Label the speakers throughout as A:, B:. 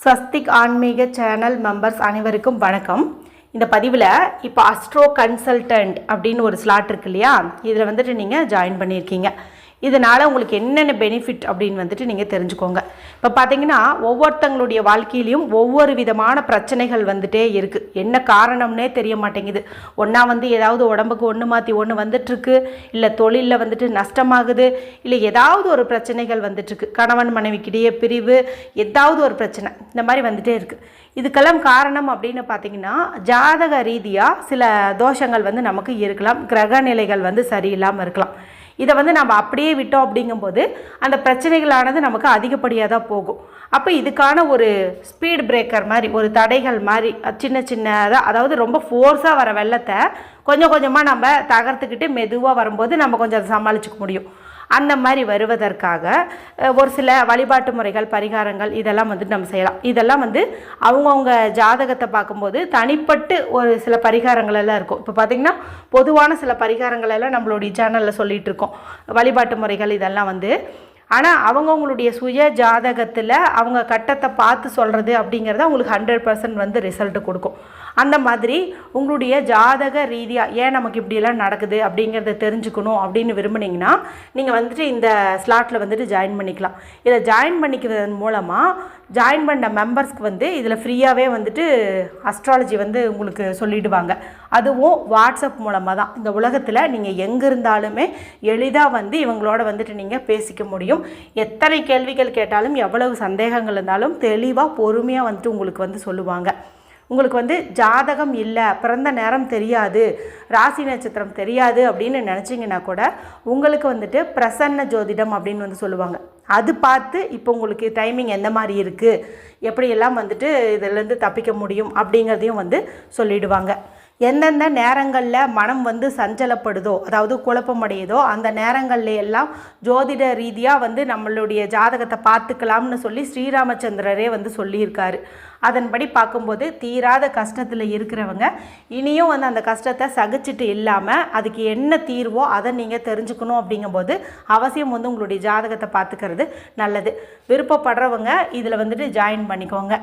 A: ஸ்வஸ்திக் ஆன்மீக channel members அனைவருக்கும் வணக்கம். இந்த பதிவில் இப்போ அஸ்ட்ரோ கன்சல்டன்ட் அப்படின்னு ஒரு ஸ்லாட் இருக்கு இல்லையா? இதில் வந்துட்டு நீங்கள் ஜாயின் பண்ணியிருக்கீங்க. இதனால் உங்களுக்கு என்னென்ன பெனிஃபிட் அப்படின்னு வந்துட்டு நீங்கள் தெரிஞ்சுக்கோங்க. இப்போ பார்த்தீங்கன்னா ஒவ்வொருத்தங்களுடைய வாழ்க்கையிலையும் ஒவ்வொரு விதமான பிரச்சனைகள் வந்துட்டே இருக்குது என்ன காரணம்னே தெரிய மாட்டேங்குது. ஒன்றா வந்து ஏதாவது உடம்புக்கு ஒன்று மாற்றி ஒன்று வந்துட்டுருக்கு இல்லை தொழிலில் வந்துட்டு நஷ்டமாகுது இல்லை ஏதாவது ஒரு பிரச்சனைகள் வந்துட்டுருக்கு. கணவன் மனைவிக்கிடையே பிரிவு ஏதாவது ஒரு பிரச்சனை இந்த மாதிரி வந்துட்டே இருக்குது இதுக்கெல்லாம் காரணம் அப்படின்னு பார்த்தீங்கன்னா ஜாதக ரீதியாக சில தோஷங்கள் வந்து நமக்கு இருக்கலாம். கிரக நிலைகள் வந்து சரியில்லாமல் இருக்கலாம். இதை வந்து நம்ம அப்படியே விட்டோம் அப்படிங்கும்போது அந்த பிரச்சனைகளானது நமக்கு அதிகப்படியாக தான் போகும். அப்போ இதுக்கான ஒரு ஸ்பீட் பிரேக்கர் மாதிரி ஒரு தடைகள் மாதிரி சின்ன சின்னதாக அதாவது ரொம்ப ஃபோர்ஸாக வர வெள்ளத்தை கொஞ்சம் கொஞ்சமாக நம்ம தகர்த்துக்கிட்டு மெதுவாக வரும்போது நம்ம கொஞ்சம் அதை சமாளிச்சுக்க முடியும். அந்த மாதிரி வருவதற்காக ஒரு சில வழிபாட்டு முறைகள் பரிகாரங்கள் இதெல்லாம் வந்துட்டு நம்ம செய்யலாம். இதெல்லாம் வந்து அவங்கவுங்க ஜாதகத்தை பார்க்கும்போது தனிப்பட்டு ஒரு சில பரிகாரங்கள் எல்லாம் இருக்கும். இப்போ பார்த்திங்கன்னா பொதுவான சில பரிகாரங்கள் எல்லாம் நம்மளுடைய சேனலில் சொல்லிகிட்டு இருக்கோம். வழிபாட்டு முறைகள் இதெல்லாம் வந்து ஆனால் அவங்கவுங்களுடைய சுய ஜாதகத்தில் அவங்க கட்டத்தை பார்த்து சொல்கிறது அப்படிங்கிறது அவங்களுக்கு ஹண்ட்ரட் பர்சன்ட் வந்து ரிசல்ட் கொடுக்கும். அந்த மாதிரி உங்களுடைய ஜாதக ரீதியாக ஏன் நமக்கு இப்படியெல்லாம் நடக்குது அப்படிங்கிறத தெரிஞ்சுக்கணும் அப்படின்னு விரும்புனீங்கன்னா நீங்கள் வந்துட்டு இந்த ஸ்லாட்டில் வந்துட்டு ஜாயின் பண்ணிக்கலாம். இதை ஜாயின் பண்ணிக்கிறதன் மூலமாக ஜாயின் பண்ண மெம்பர்ஸ்க்கு வந்து இதில் ஃப்ரீயாகவே வந்துட்டு அஸ்ட்ராலஜி வந்து உங்களுக்கு சொல்லிடுவாங்க. அதுவும் வாட்ஸ்அப் மூலமாக தான். இந்த உலகத்தில் நீங்கள் எங்கே இருந்தாலுமே எளிதாக வந்து இவங்களோட வந்துட்டு நீங்கள் பேசிக்க முடியும். எத்தனை கேள்விகள் கேட்டாலும் எவ்வளவு சந்தேகங்கள் இருந்தாலும் தெளிவாக பொறுமையாக வந்துட்டு உங்களுக்கு வந்து சொல்லுவாங்க. உங்களுக்கு வந்து ஜாதகம் இல்லை பிறந்த நேரம் தெரியாது ராசி நட்சத்திரம் தெரியாது அப்படின்னு நினச்சிங்கன்னா கூட உங்களுக்கு வந்துட்டு பிரசன்ன ஜோதிடம் அப்படின்னு வந்து சொல்லுவாங்க. அது பார்த்து இப்போ உங்களுக்கு டைமிங் எந்த மாதிரி இருக்குது எப்படியெல்லாம் வந்துட்டு இதிலேருந்து தப்பிக்க முடியும் அப்படிங்கிறதையும் வந்து சொல்லிடுவாங்க. எந்தெந்த நேரங்களில் மனம் வந்து சஞ்சலப்படுதோ அதாவது குழப்பமடையுதோ அந்த நேரங்கள்ல எல்லாம் ஜோதிட ரீதியாக வந்து நம்மளுடைய ஜாதகத்தை பார்த்துக்கலாம்னு சொல்லி ஸ்ரீராமச்சந்திரரே வந்து சொல்லியிருக்காரு. அதன்படி பார்க்கும்போது தீராத கஷ்டத்தில் இருக்கிறவங்க இனியும் வந்து அந்த கஷ்டத்தை சகிச்சுட்டு இல்லாமல் அதுக்கு என்ன தீர்வோ அதை நீங்கள் தெரிஞ்சுக்கணும் அப்படிங்கும்போது அவசியம் வந்து உங்களுடைய ஜாதகத்தை பார்த்துக்கிறது நல்லது. விருப்பப்படுறவங்க இதில் வந்துட்டு ஜாயின் பண்ணிக்கோங்க.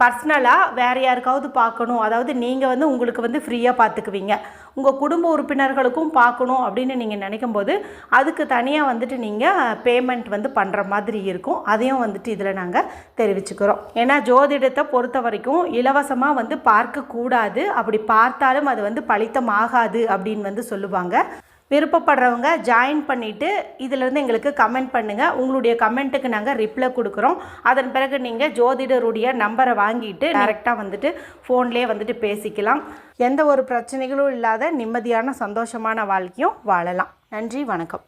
A: பர்சனலாக வேறு யாருக்காவது பார்க்கணும். அதாவது நீங்கள் வந்து உங்களுக்கு வந்து ஃப்ரீயாக பார்த்துக்குவீங்க உங்கள் குடும்ப உறுப்பினர்களுக்கும் பார்க்கணும் அப்படின்னு நீங்கள் நினைக்கும் போது அதுக்கு தனியாக வந்துட்டு நீங்கள் பேமெண்ட் வந்து பண்ணுற மாதிரி இருக்கும். அதையும் வந்துட்டு இதில் நாங்கள் தெரிவிச்சுக்கிறோம். ஏன்னா ஜோதிடத்தை பொறுத்த வரைக்கும் இலவசமாக வந்து பார்க்கக்கூடாது. அப்படி பார்த்தாலும் அது வந்து பலித்தம் ஆகாது அப்படின்னு வந்து சொல்லுவாங்க. விருப்பப்படுறவங்க ஜாயின் பண்ணிவிட்டு இதிலேருந்து எங்களுக்கு கமெண்ட் பண்ணுங்கள் உங்களுடைய கமெண்ட்டுக்கு நாங்கள் ரிப்ளை கொடுக்குறோம். அதன் பிறகு நீங்கள் ஜோதிடருடைய நம்பரை வாங்கிட்டு டைரெக்டாக வந்துட்டு ஃபோன்லேயே வந்துட்டு பேசிக்கலாம். எந்த ஒரு பிரச்சனைகளும் இல்லாத நிம்மதியான சந்தோஷமான வாழ்க்கையும் வாழலாம். நன்றி வணக்கம்.